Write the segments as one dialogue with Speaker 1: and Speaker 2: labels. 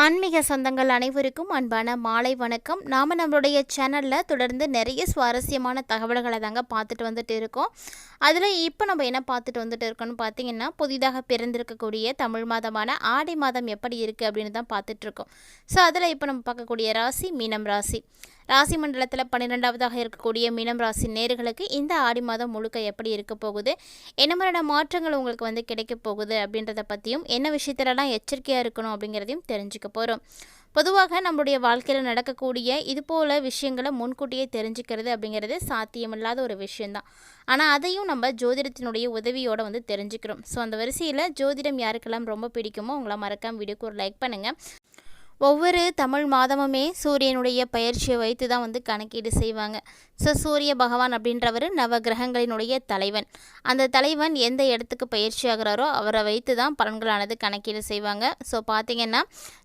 Speaker 1: ஆன்மீக சொந்தங்கள் அனைவருக்கும் அன்பான மாலை வணக்கம். நாம் நம்மளுடைய சேனலில் தொடர்ந்து நிறைய சுவாரஸ்யமான தகவல்களை தாங்க பார்த்துட்டு வந்துட்டு இருக்கோம். அதில் இப்போ நம்ம என்ன பார்த்துட்டு வந்துட்டு இருக்கோம்னு பார்த்தீங்கன்னா புதிதாக பிறந்திருக்கக்கூடிய தமிழ் மாதமான ஆடி மாதம் எப்படி இருக்குது அப்படின்னு தான் பார்த்துட்ருக்கோம் ஸோ அதில் இப்போ நம்ம பார்க்கக்கூடிய ராசி மீனம் ராசி. ராசி மண்டலத்தில் பன்னிரெண்டாவதாக இருக்கக்கூடிய மீனம் ராசி நேர்களுக்கு இந்த ஆடி மாதம் முழுக்க எப்படி இருக்க போகுது? என்ன மாதிரியான மாற்றங்கள் உங்களுக்கு வந்து கிடைக்க போகுது? அப்படின்றத பற்றியும் என்ன விஷயத்துலலாம் எச்சரிக்கையாக இருக்கணும்? அப்படிங்கிறதையும் தெரிஞ்சுக்க போகிறோம் பொதுவாக நம்மளுடைய வாழ்க்கையில் நடக்கக்கூடிய இது போல் விஷயங்களை முன்கூட்டியே தெரிஞ்சுக்கிறது அப்படிங்கிறது சாத்தியமில்லாத ஒரு விஷயந்தான் ஆனால் அதையும் நம்ம ஜோதிடத்தினுடைய உதவியோடு வந்து தெரிஞ்சுக்கிறோம். ஸோ அந்த வரிசையில் ஜோதிடம் யாருக்கெல்லாம் ரொம்ப பிடிக்குமோ உங்களை மறக்காமல் வீடியோக்கு ஒரு லைக் பண்ணுங்கள் ஒவ்வொரு தமிழ் மாதமுமே சூரியனுடைய பயிற்சியை வைத்து தான் வந்து கணக்கீடு செய்வாங்க. ஸோ சூரிய பகவான் அப்படின்றவர் நவ கிரகங்களினுடைய தலைவன். அந்த தலைவன் எந்த இடத்துக்கு பயிற்சி ஆகிறாரோ அவரை வைத்து தான் பலன்களானது கணக்கீடு செய்வாங்க. ஸோ பார்த்திங்கன்னா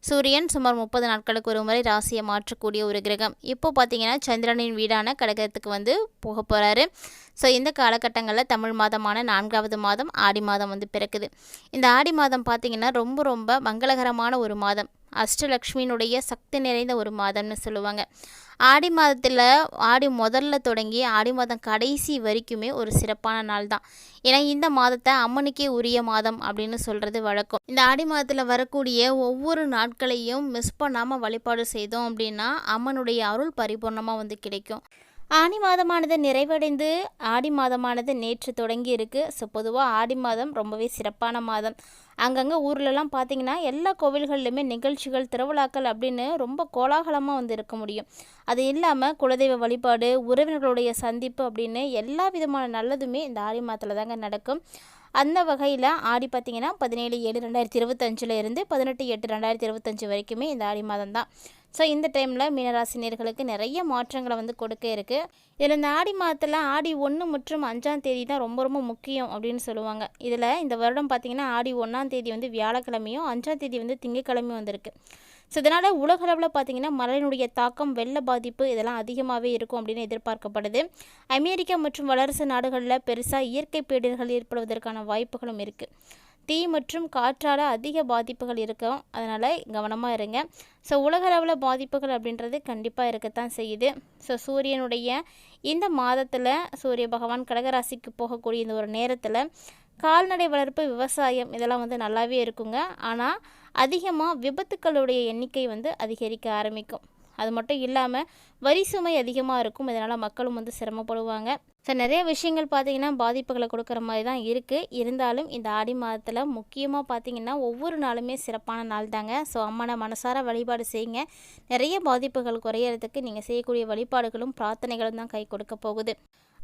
Speaker 1: சூரியன் சுமார் முப்பது நாட்களுக்கு ஒரு முறை ராசியை மாற்றக்கூடிய ஒரு கிரகம். இப்போ பார்த்திங்கன்னா சந்திரனின் வீடான கடகத்துக்கு வந்து போக போகிறாரு ஸோ இந்த காலகட்டங்களில் தமிழ் மாதமான நான்காவது மாதம் ஆடி மாதம் வந்து பிறக்குது. இந்த ஆடி மாதம் பார்த்திங்கன்னா ரொம்ப ரொம்ப மங்களகரமான ஒரு மாதம். அஷ்டலக்ஷ்மியினுடைய சக்தி நிறைந்த ஒரு மாதம்னு சொல்லுவாங்க. ஆடி மாதத்தில் ஆடி முதல்ல தொடங்கி ஆடி மாதம் கடைசி வரைக்குமே ஒரு சிறப்பான நாள் தான். ஏன்னா இந்த மாதத்தை அம்மனுக்கே உரிய மாதம் அப்படின்னு சொல்கிறது வழக்கம். இந்த ஆடி மாதத்தில் வரக்கூடிய ஒவ்வொரு நாட்களையும் மிஸ் பண்ணாமல் வழிபாடு செய்தோம் அப்படின்னா அம்மனுடைய அருள் பரிபூர்ணமாக வந்து கிடைக்கும். ஆடி மாதமானது நிறைவடைந்து ஆடி மாதமானது நேற்று தொடங்கி இருக்குது ஸோ பொதுவாக ஆடி மாதம் ரொம்பவே சிறப்பான மாதம். அங்கங்கே ஊர்லலாம் பார்த்திங்கன்னா எல்லா கோவில்கள்லையுமே நிகழ்ச்சிகள் திருவிழாக்கள் அப்படின்னு ரொம்ப கோலாகலமாக வந்து இருக்க முடியும். அது இல்லாமல் குலதெய்வ வழிபாடு உறவினர்களுடைய சந்திப்பு அப்படின்னு எல்லா விதமான நல்லதுமே இந்த ஆடி மாதத்தில் தாங்க நடக்கும். அந்த வகையில் ஆடி பார்த்திங்கன்னா பதினேழு ஏழு ரெண்டாயிரத்தி இருபத்தஞ்சில் இருந்து பதினெட்டு எட்டு ரெண்டாயிரத்தி இருபத்தஞ்சி வரைக்குமே இந்த ஆடி மாதம் தான். ஸோ இந்த டைமில் மீனராசினியர்களுக்கு நிறைய மாற்றங்களை வந்து கொடுக்க இருக்குது இதில் இந்த ஆடி மாதத்தில் ஆடி ஒன்று மற்றும் அஞ்சாம் தேதி தான் ரொம்ப ரொம்ப முக்கியம் அப்படின்னு சொல்லுவாங்க. இதில் இந்த வருடம் பார்த்திங்கன்னா ஆடி ஒன்றாம் தேதி வந்து வியாழக்கிழமையும் அஞ்சாம் தேதி வந்து திங்கக்கிழமையும் வந்திருக்கு. ஸோ இதனால் உலகளவில் பார்த்திங்கன்னா மழையினுடைய தாக்கம் வெள்ள பாதிப்பு இதெல்லாம் அதிகமாகவே இருக்கும் அப்படின்னு எதிர்பார்க்கப்படுது. அமெரிக்கா மற்றும் வளரசு நாடுகளில் பெருசாக இயற்கை பேரிடர்கள் ஏற்படுவதற்கான வாய்ப்புகளும் இருக்குது தீ மற்றும் காற்றால் அதிக பாதிப்புகள் இருக்கும். அதனால் கவனமாக இருங்க. ஸோ உலகளவில் பாதிப்புகள் அப்படின்றது கண்டிப்பாக இருக்கத்தான் செய்யுது. ஸோ சூரியனுடைய இந்த மாதத்தில் சூரிய பகவான் கடகராசிக்கு போகக்கூடிய இந்த ஒரு நேரத்தில் கால்நடை வளர்ப்பு விவசாயம் இதெல்லாம் வந்து நல்லாவே இருக்குங்க. ஆனால் அதிகமாக விபத்துக்களுடைய எண்ணிக்கை வந்து அதிகரிக்க ஆரம்பிக்கும். அது மட்டும் இல்லாமல் வரி சுமை அதிகமாக இருக்கும். இதனால் மக்களும் வந்து சிரமப்படுவாங்க. ஸோ நிறைய விஷயங்கள் பார்த்திங்கன்னா பாதிப்புகளை கொடுக்குற மாதிரி தான் இருக்குது இருந்தாலும் இந்த ஆடி மாதத்தில் முக்கியமாக பார்த்திங்கன்னா ஒவ்வொரு நாளுமே சிறப்பான நாள் தாங்க. ஸோ அம்மனை மனசார வழிபாடு செய்யுங்க. நிறைய பாதிப்புகள் குறையிறதுக்கு நீங்கள் செய்யக்கூடிய வழிபாடுகளும் பிரார்த்தனைகளும் தான் கை கொடுக்க போகுது.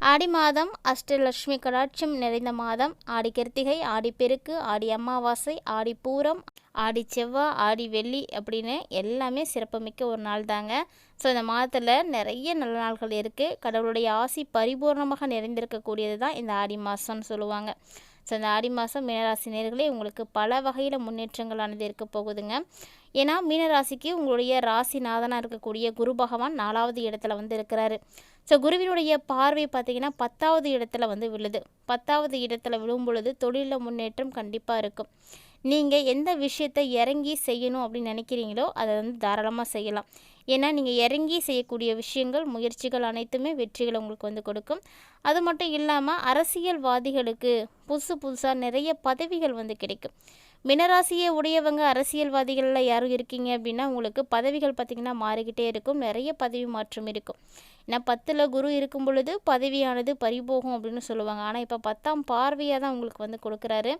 Speaker 1: ஆடி மாதம் அஷ்டலட்சுமி கடாட்சம் நிறைந்த மாதம் ஆடி கிருத்திகை ஆடி பெருக்கு ஆடி அமாவாசை ஆடி பூரம் ஆடி செவ்வாய் ஆடி வெள்ளி அப்படின்னு எல்லாமே சிறப்புமிக்க ஒரு நாள் தாங்க. ஸோ இந்த மாதத்தில் நிறைய நல்ல நாள்கள் இருக்குது கடவுளுடைய ஆசி பரிபூர்ணமாக நிறைந்திருக்கக்கூடியது தான் இந்த ஆடி மாதம்னு சொல்லுவாங்க. ஸோ இந்த ஆடி மாதம் மீனராசி நேர்களே உங்களுக்கு பல வகையில் முன்னேற்றங்களானது இருக்க போகுதுங்க. ஏன்னா மீனராசிக்கு உங்களுடைய ராசிநாதனாக இருக்கக்கூடிய குரு பகவான் நாலாவது இடத்துல வந்து இருக்கிறாரு. ஸோ குருவினுடைய பார்வை பார்த்திங்கன்னா பத்தாவது இடத்துல வந்து விழுது. பத்தாவது இடத்துல விழும் பொழுது தொழிலில் முன்னேற்றம் கண்டிப்பாக இருக்கும். நீங்கள் எந்த விஷயத்தை இறங்கி செய்யணும் அப்படின்னு நினைக்கிறீங்களோ அதை வந்து தாராளமாக செய்யலாம். ஏன்னா நீங்கள் இறங்கி செய்யக்கூடிய விஷயங்கள் முயற்சிகள் அனைத்துமே வெற்றிகளை உங்களுக்கு வந்து கொடுக்கும். அது மட்டும் இல்லாமல் அரசியல்வாதிகளுக்கு புதுசு புதுசாக நிறைய பதவிகள் வந்து கிடைக்கும். மினராசியை உடையவங்க அரசியல்வாதிகளில் யாரும் இருக்கீங்க அப்படின்னா உங்களுக்கு பதவிகள் பார்த்திங்கன்னா மாறிக்கிட்டே இருக்கும். நிறைய பதவி மாற்றம் இருக்கும். ஏன்னா பத்தில் குரு இருக்கும் பொழுது பதவியானது பறிபோகும் அப்படின்னு சொல்லுவாங்க. ஆனால் இப்போ பத்தாம் பார்வையாக தான் உங்களுக்கு வந்து கொடுக்குறாரு.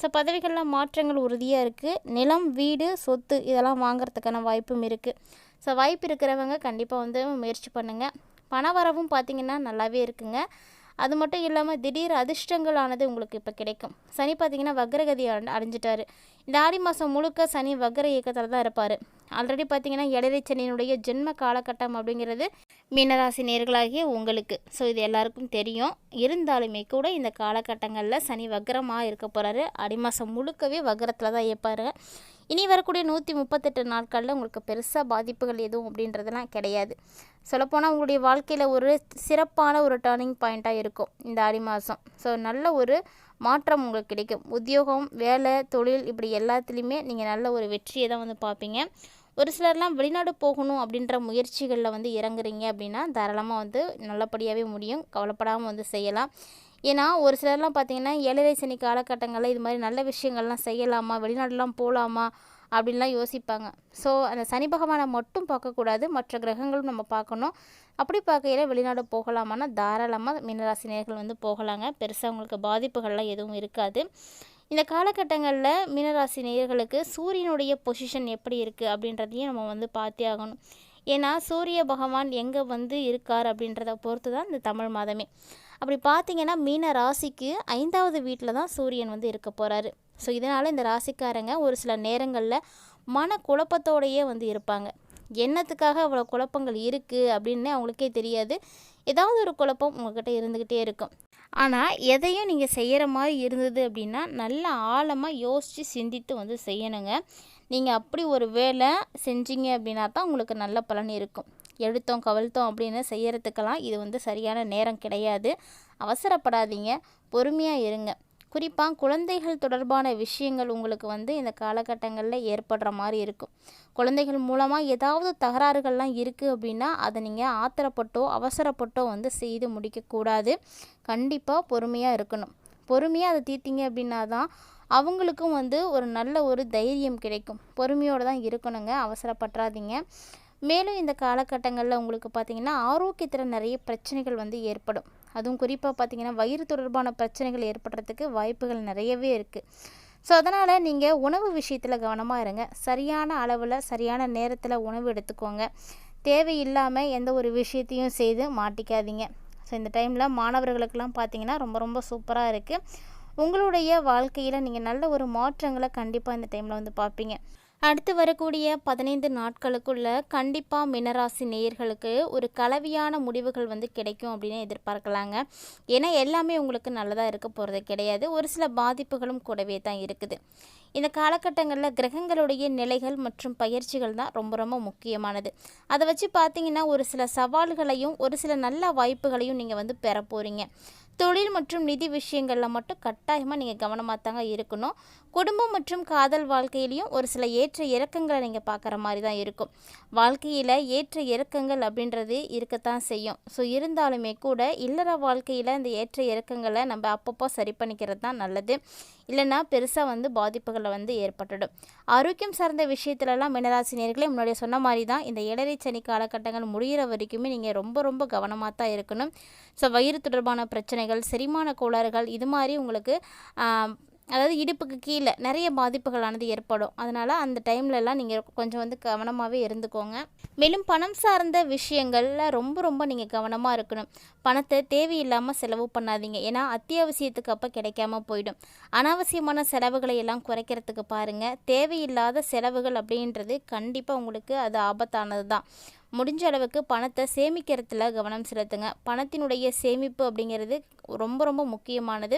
Speaker 1: ஸோ பதவிகளில் மாற்றங்கள் உறுதியாக இருக்குது நிலம் வீடு சொத்து இதெல்லாம் வாங்குறதுக்கான வாய்ப்பும் இருக்குது ஸோ வாய்ப்பு இருக்கிறவங்க கண்டிப்பாக வந்து முயற்சி பண்ணுங்கள் பண வரவும் பார்த்திங்கன்னா நல்லாவே இருக்குங்க. அது மட்டும் இல்லாமல் திடீர் அதிர்ஷ்டங்களானது உங்களுக்கு இப்போ கிடைக்கும். சனி பார்த்திங்கன்னா வக்ரகதி அடைஞ்சிட்டாரு. இந்த ஆடி மாதம் முழுக்க சனி வக்ர இயக்கத்தில் தான் இருப்பார். ஆல்ரெடி பார்த்திங்கன்னா எடரை சனியினுடைய ஜென்ம காலகட்டம் அப்படிங்கிறது மீனராசி நேர்களாகிய உங்களுக்கு. ஸோ இது எல்லாருக்கும் தெரியும். இருந்தாலுமே கூட இந்த காலகட்டங்களில் சனி வக்ரமாக இருக்க போகிறாரு ஆடி மாதம் முழுக்கவே வக்ரத்தில் தான் இருப்பார் இனி வரக்கூடிய நூற்றி முப்பத்தெட்டு நாட்களில் உங்களுக்கு பெருசாக பாதிப்புகள் எதுவும் அப்படின்றதெல்லாம் கிடையாது. சொல்லப்போனால் உங்களுடைய வாழ்க்கையில் ஒரு சிறப்பான ஒரு டேர்னிங் பாயிண்ட்டாக இருக்கும் இந்த ஆடி மாதம் ஸோ நல்ல ஒரு மாற்றம் உங்களுக்கு கிடைக்கும். உத்தியோகம் வேலை தொழில் இப்படி எல்லாத்துலேயுமே நீங்கள் நல்ல ஒரு வெற்றியை தான் வந்து பார்ப்பீங்க. ஒரு சிலர்லாம் வெளிநாடு போகணும் அப்படின்ற முயற்சிகளில் வந்து இறங்குறீங்க அப்படின்னா தாராளமாக வந்து நல்லபடியாகவே முடியும். கவலைப்படாமல் வந்து செய்யலாம். ஏன்னா ஒரு சிலர்லாம் பார்த்தீங்கன்னா ஏழரை சனி காலகட்டங்களில் இது மாதிரி நல்ல விஷயங்கள்லாம் செய்யலாமா வெளிநாடுலாம் போகலாமா அப்படின்லாம் யோசிப்பாங்க. ஸோ அந்த சனி பகவானை மட்டும் பார்க்கக்கூடாது மற்ற கிரகங்களும் நம்ம பார்க்கணும். அப்படி பார்க்கையில் வெளிநாடு போகலாமான்னா தாராளமாக மீனராசி நேர்கள் வந்து போகலாங்க. பெருசாக உங்களுக்கு பாதிப்புகள்லாம் எதுவும் இருக்காது. இந்த காலகட்டங்களில் மீனராசி நேயர்களுக்கு சூரியனுடைய பொசிஷன் எப்படி இருக்குது அப்படின்றதையும் நம்ம வந்து பார்த்தே ஆகணும். ஏன்னா சூரிய பகவான் எங்கே வந்து இருக்கார் அப்படின்றத பொறுத்து தான் இந்த தமிழ் மாதமே. அப்படி பார்த்தீங்கன்னா மீன ராசிக்கு ஐந்தாவது வீட்டில் தான் சூரியன் வந்து இருக்க போகிறாரு ஸோ இதனால் இந்த ராசிக்காரங்க ஒரு சில நேரங்களில் மன குழப்பத்தோடையே வந்து இருப்பாங்க. என்னத்துக்காக அவ்வளோ குழப்பங்கள் இருக்குது அப்படின்னு அவங்களுக்கே தெரியாது. ஏதாவது ஒரு குழப்பம் உங்கள்கிட்ட இருந்துக்கிட்டே இருக்கும். ஆனால் எதையும் நீங்கள் செய்கிற மாதிரி இருந்தது அப்படின்னா நல்ல ஆழமாக யோசித்து சிந்தித்து வந்து செய்யணுங்க. நீங்கள் அப்படி ஒரு வேலை செஞ்சீங்க அப்படின்னா தான் உங்களுக்கு நல்ல பலன் இருக்கும். எடுத்தோம் கவிழ்த்தோம் அப்படின்னு செய்யறதுக்கெல்லாம் இது வந்து சரியான நேரம் கிடையாது. அவசரப்படாதீங்க. பொறுமையாக இருங்க. குறிப்பாக குழந்தைகள் தொடர்பான விஷயங்கள் உங்களுக்கு வந்து இந்த காலகட்டங்களில் ஏற்படுற மாதிரி இருக்கும். குழந்தைகள் மூலமாக ஏதாவது தகராறுகள்லாம் இருக்குது அப்படின்னா அதை நீங்கள் ஆத்திரப்பட்டோ அவசரப்பட்டோ வந்து செய்து முடிக்கக்கூடாது கண்டிப்பாக பொறுமையாக இருக்கணும். பொறுமையாக அதை தீர்த்திங்க அப்படின்னா தான் அவங்களுக்கும் வந்து ஒரு நல்ல ஒரு தைரியம் கிடைக்கும். பொறுமையோடு தான் இருக்கணுங்க. அவசரப்பட்டுறாதீங்க. மேலும் இந்த காலகட்டங்களில் உங்களுக்கு பார்த்திங்கன்னா ஆரோக்கியத்தில் நிறைய பிரச்சனைகள் வந்து ஏற்படும். அதுவும் குறிப்பாக பார்த்திங்கன்னா வயிறு தொடர்பான பிரச்சனைகள் ஏற்படுறதுக்கு வாய்ப்புகள் நிறையவே இருக்குது ஸோ அதனால் நீங்கள் உணவு விஷயத்தில் கவனமாக இருங்க. சரியான அளவில் சரியான நேரத்தில் உணவு எடுத்துக்கோங்க. தேவையில்லாமல் எந்த ஒரு விஷயத்தையும் செய்து மாட்டிக்காதீங்க. ஸோ இந்த டைமில் மாணவர்களுக்கெல்லாம் பார்த்தீங்கன்னா ரொம்ப ரொம்ப சூப்பராக இருக்குது உங்களுடைய வாழ்க்கையில் நீங்கள் நல்ல ஒரு மாற்றங்களை கண்டிப்பாக இந்த டைமில் வந்து பார்ப்பீங்க அடுத்து வரக்கூடிய பதினைந்து நாட்களுக்குள்ள கண்டிப்பாக மினராசி நேயர்களுக்கு ஒரு கலவையான முடிவுகள் வந்து கிடைக்கும் அப்படின்னு எதிர்பார்க்கலாங்க. ஏன்னா எல்லாமே உங்களுக்கு நல்லதாக இருக்க போகிறது கிடையாது. ஒரு சில பாதிப்புகளும் கூடவே தான் இருக்குது. இந்த காலகட்டங்களில் கிரகங்களுடைய நிலைகள் மற்றும் பயிற்சிகள் தான் ரொம்ப ரொம்ப முக்கியமானது. அதை வச்சு பார்த்தீங்கன்னா ஒரு சில சவால்களையும் ஒரு சில நல்ல வாய்ப்புகளையும் நீங்கள் வந்து பெற போகிறீங்க தொழில் மற்றும் நிதி விஷயங்களில் மட்டும் கட்டாயமாக நீங்கள் கவனமாக தாங்க இருக்கணும். குடும்பம் மற்றும் காதல் வாழ்க்கையிலையும் ஒரு சில ஏற்ற இறக்கங்களை நீங்கள் பார்க்குற மாதிரி தான் இருக்கும். வாழ்க்கையில் ஏற்ற இறக்கங்கள் அப்படின்றது இருக்கத்தான் செய்யும். ஸோ இருந்தாலுமே கூட இல்லற வாழ்க்கையில் இந்த ஏற்ற இறக்கங்களை நம்ம அப்பப்போ சரி பண்ணிக்கிறது தான் நல்லது. இல்லைன்னா பெருசாக வந்து பாதிப்புகளை வந்து ஏற்பட்டுடும். ஆரோக்கியம் சார்ந்த விஷயத்துலலாம் மினராசினியர்களே முன்னாடியே சொன்ன மாதிரி தான் இந்த ஏழரை சனி காலகட்டங்கள் முடிகிற வரைக்குமே நீங்கள் ரொம்ப ரொம்ப கவனமாக தான் இருக்கணும். ஸோ வயிறு தொடர்பான பிரச்சனைகள் செரிமான கோளாறுகள் இது மாதிரி உங்களுக்கு அதாவது இடுப்புக்கு கீழே நிறைய பாதிப்புகளானது ஏற்படும். அதனால் அந்த டைம்லலாம் நீங்கள் கொஞ்சம் வந்து கவனமாகவே இருந்துக்கோங்க. மேலும் பணம் சார்ந்த விஷயங்களில் ரொம்ப ரொம்ப நீங்கள் கவனமாக இருக்கணும். பணத்தை தேவையில்லாமல் செலவு பண்ணாதீங்க. ஏன்னா அத்தியாவசியத்துக்கு அப்போ கிடைக்காம போயிடும். அனாவசியமான செலவுகளை எல்லாம் குறைக்கிறதுக்கு பாருங்கள் தேவையில்லாத செலவுகள் அப்படின்றது கண்டிப்பாக உங்களுக்கு அது ஆபத்தானது தான் முடிஞ்ச அளவுக்கு பணத்தை சேமிக்கிறதுல கவனம் செலுத்துங்க. பணத்தினுடைய சேமிப்பு அப்படிங்கிறது ரொம்ப ரொம்ப முக்கியமானது.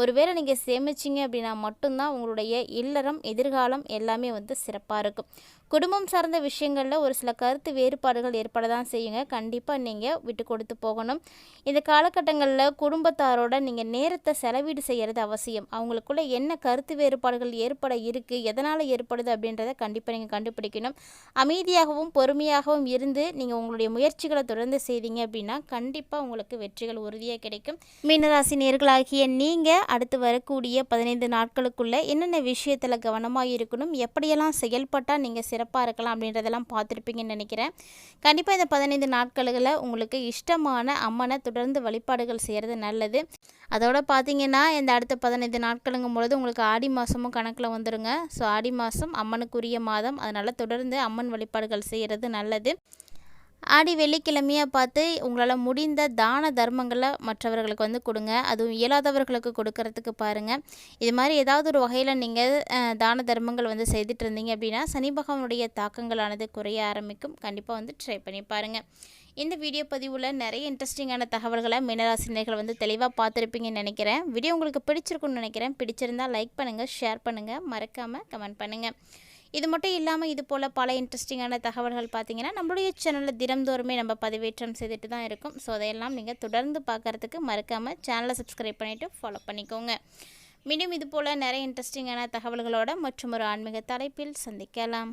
Speaker 1: ஒருவேளை நீங்கள் சேமிச்சிங்க அப்படின்னா மட்டும்தான் உங்களுடைய இல்லறம் எதிர்காலம் எல்லாமே வந்து சிறப்பாக இருக்கும். குடும்பம் சார்ந்த விஷயங்களில் ஒரு சில கருத்து வேறுபாடுகள் ஏற்பட தான் செய்யுங்க. கண்டிப்பாக நீங்கள் விட்டு கொடுத்து போகணும். இந்த காலகட்டங்களில் குடும்பத்தாரோட நீங்கள் நேரத்தை செலவீடு செய்கிறது அவசியம். அவங்களுக்குள்ள என்ன கருத்து வேறுபாடுகள் ஏற்பட இருக்குது எதனால் ஏற்படுது அப்படின்றத கண்டிப்பாக நீங்கள் கண்டுபிடிக்கணும். அமைதியாகவும் பொறுமையாகவும் இருந்து நீங்கள் உங்களுடைய முயற்சிகளை தொடர்ந்து செய்தீங்க அப்படின்னா கண்டிப்பாக உங்களுக்கு வெற்றிகள் உறுதியாக கிடைக்கும். மீனராசி நேர்களாகிய நீங்கள் அடுத்து வரக்கூடிய பதினைந்து நாட்களுக்குள்ளே என்னென்ன விஷயத்தில் கவனமாக இருக்கணும் எப்படியெல்லாம் செயல்பட்டால் நீங்கள் சிறப்பாக இருக்கலாம் அப்படின்றதெல்லாம் பார்த்துருப்பீங்கன்னு நினைக்கிறேன். கண்டிப்பாக இந்த பதினைந்து நாட்களில் உங்களுக்கு இஷ்டமான அம்மனை தொடர்ந்து வழிபாடுகள் செய்கிறது நல்லது. அதோட பார்த்தீங்கன்னா இந்த அடுத்த பதினைந்து நாட்களுங்கும் பொழுது உங்களுக்கு ஆடி மாதமும் கணக்கில் வந்துடுங்க ஸோ ஆடி மாதம் அம்மனுக்குரிய மாதம். அதனால் தொடர்ந்து அம்மன் வழிபாடுகள் செய்கிறது நல்லது. ஆடி வெள்ளிக்கிழமையாக பார்த்து உங்களால் முடிந்த தான தர்மங்களை மற்றவர்களுக்கு வந்து கொடுங்க. அதுவும் இயலாதவர்களுக்கு கொடுக்கறதுக்கு பாருங்கள் இது மாதிரி ஏதாவது ஒரு வகையில் நீங்கள் தான தர்மங்கள் வந்து செய்துட்டு இருந்தீங்க அப்படின்னா சனி பகவானுடைய தாக்கங்களானது குறைய ஆரம்பிக்கும். கண்டிப்பாக வந்து ட்ரை பண்ணி பாருங்கள் இந்த வீடியோ பதிவில் நிறைய இன்ட்ரெஸ்டிங்கான தகவல்களை மீனராசினியர்கள் வந்து தெளிவாக பார்த்துருப்பீங்கன்னு நினைக்கிறேன். வீடியோ உங்களுக்கு பிடிச்சிருக்குன்னு நினைக்கிறேன். பிடிச்சிருந்தால் லைக் பண்ணுங்கள் ஷேர் பண்ணுங்கள் மறக்காமல் கமெண்ட் பண்ணுங்கள் இது மட்டும் இல்லாமல் இது போல் பல இன்ட்ரெஸ்டிங்கான தகவல்கள் பார்த்தீங்கன்னா நம்மளுடைய சேனலில் தினந்தோறுமே நம்ம பதிவேற்றம் செய்துட்டு தான் இருக்கும். ஸோ அதையெல்லாம் நீங்கள் தொடர்ந்து பார்க்குறதுக்கு மறக்காமல் சேனலை சப்ஸ்கிரைப் பண்ணிவிட்டு ஃபாலோ பண்ணிக்கோங்க. மீண்டும் இது போல் நிறைய இன்ட்ரெஸ்டிங்கான தகவல்களோட மற்றும் ஒரு ஆன்மீக தலைப்பில் சந்திக்கலாம்.